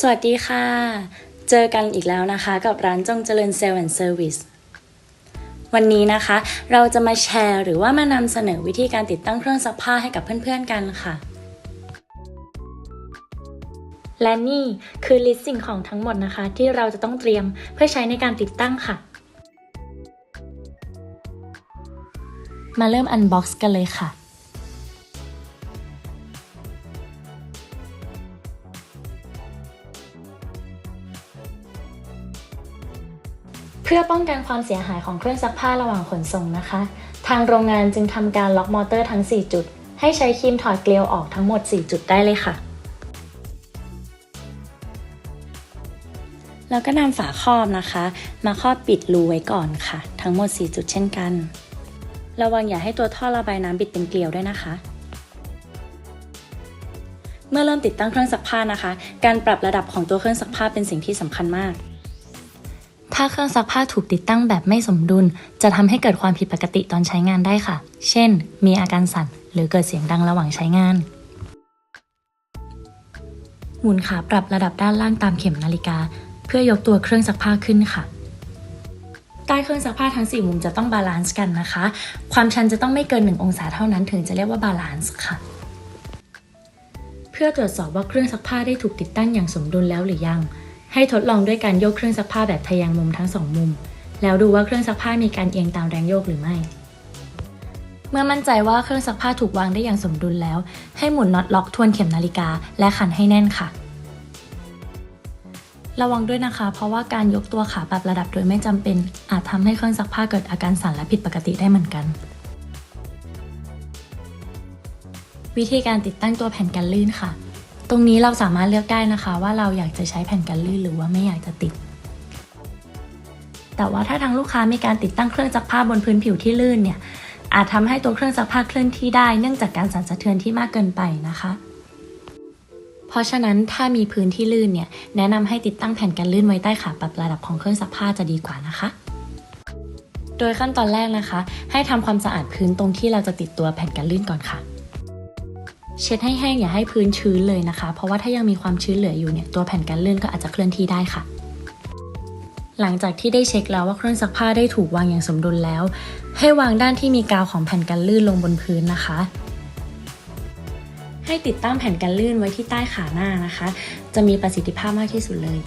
สวัสดีค่ะ เจอกันอีกแล้วนะคะ กับร้านจงเจริญเซลล์แอนด์เซอร์วิสวันนี้นะคะ เราจะมาแชร์หรือว่ามานำเสนอวิธีการติดตั้งเครื่องซักผ้าให้กับเพื่อนๆกันค่ะ และนี่คือลิสต์สิ่งของทั้งหมดนะคะ ที่เราจะต้องเตรียมเพื่อใช้ในการติดตั้งค่ะ มาเริ่มอันบ็อกซ์กันเลยค่ะ เพื่อป้องกันความเสียหายของเครื่องซักผ้าระหว่างขนส่งนะคะ ทางโรงงานจึงทำการล็อกมอเตอร์ทั้ง 4 จุด ให้ใช้ครีมถอดเกลียวออกทั้งหมด 4 จุดได้เลยค่ะ แล้วก็นำฝาครอบนะคะ มาครอบปิดรูไว้ก่อนค่ะ ทั้งหมด 4 จุดเช่นกัน ระวังอย่าให้ตัวท่อระบายน้ำบิดเป็นเกลียวด้วยนะคะเมื่อเริ่มติดตั้งเครื่องซักผ้านะคะ การปรับระดับของตัวเครื่องซักผ้าเป็นสิ่งที่สำคัญมาก ถ้าเครื่องซักผ้าถูกติดตั้งแบบไม่สมดุล จะทำให้เกิดความผิดปกติตอนใช้งานได้ค่ะ เช่น มีอาการสั่น หรือเกิดเสียงดังระหว่างใช้งาน หมุนขาปรับระดับด้านล่างตามเข็มนาฬิกา เพื่อยกตัวเครื่องซักผ้าขึ้นค่ะใต้เครื่องซักผ้าทั้ง 4 มุมจะต้องบาลานซ์กันนะคะ ความชันจะต้องไม่เกิน 1 องศาเท่านั้นถึงจะเรียกว่าบาลานซ์ค่ะ เพื่อตรวจสอบว่าเครื่องซักผ้าได้ถูกติดตั้งอย่างสมดุลแล้วหรือยัง ให้ทดลองด้วยการโยกเครื่องซักผ้าแบบทะแยงมุมทั้งสองมุม แล้วดูว่าเครื่องซักผ้ามีการเอียงตามแรงโยกหรือไม่ เมื่อมั่นใจว่าเครื่องซักผ้าถูกวางได้อย่างสมดุลแล้ว ให้หมุนน็อตล็อกทวนเข็มนาฬิกาและขันให้แน่นค่ะ ระวังด้วยนะคะ เพราะว่าการยกตัวขาปรับระดับโดยไม่จำเป็น อาจทำให้เครื่องซักผ้าเกิดอาการสั่นและผิดปกติได้เหมือนกัน วิธีการติดตั้งตัวแผ่นกันลื่นค่ะ ตรงนี้เราสามารถเลือกได้นะคะ ว่าเราอยากจะใช้แผ่นกันลื่นหรือว่าไม่อยากจะติด แต่ว่าถ้าทางลูกค้ามีการติดตั้งเครื่องซักผ้าบนพื้นผิวที่ลื่นเนี่ยอาจทำให้ตัวเครื่องซักผ้าเคลื่อนที่ได้เนื่องจากการสั่นสะเทือนที่มากเกินไปนะคะ เพราะฉะนั้นถ้ามีพื้นที่ลื่นเนี่ยแนะนำให้ติดตั้งแผ่นกันลื่นไว้ใต้ขาปรับระดับของเครื่องซักผ้าจะดีกว่านะคะ โดยขั้นตอนแรกนะคะ ให้ทำความสะอาดพื้นตรงที่เราจะติดตัวแผ่นกันลื่นก่อนค่ะ เช็ดให้แห้งอย่าให้พื้นชื้นเลยนะคะ เพราะว่าถ้ายังมีความชื้นเหลืออยู่เนี่ยตัวแผ่นกันลื่นก็อาจจะเคลื่อนที่ได้ค่ะ หลังจากที่ได้เช็คแล้วว่าเครื่องซักผ้าได้ถูกวางอย่างสมดุลแล้ว ให้วางด้านที่มีกาวของแผ่นกันลื่นลงบนพื้นนะคะ ให้ติดตั้งแผ่นกันลื่นไว้ที่ใต้ขาหน้านะคะ จะมีประสิทธิภาพมากที่สุดเลย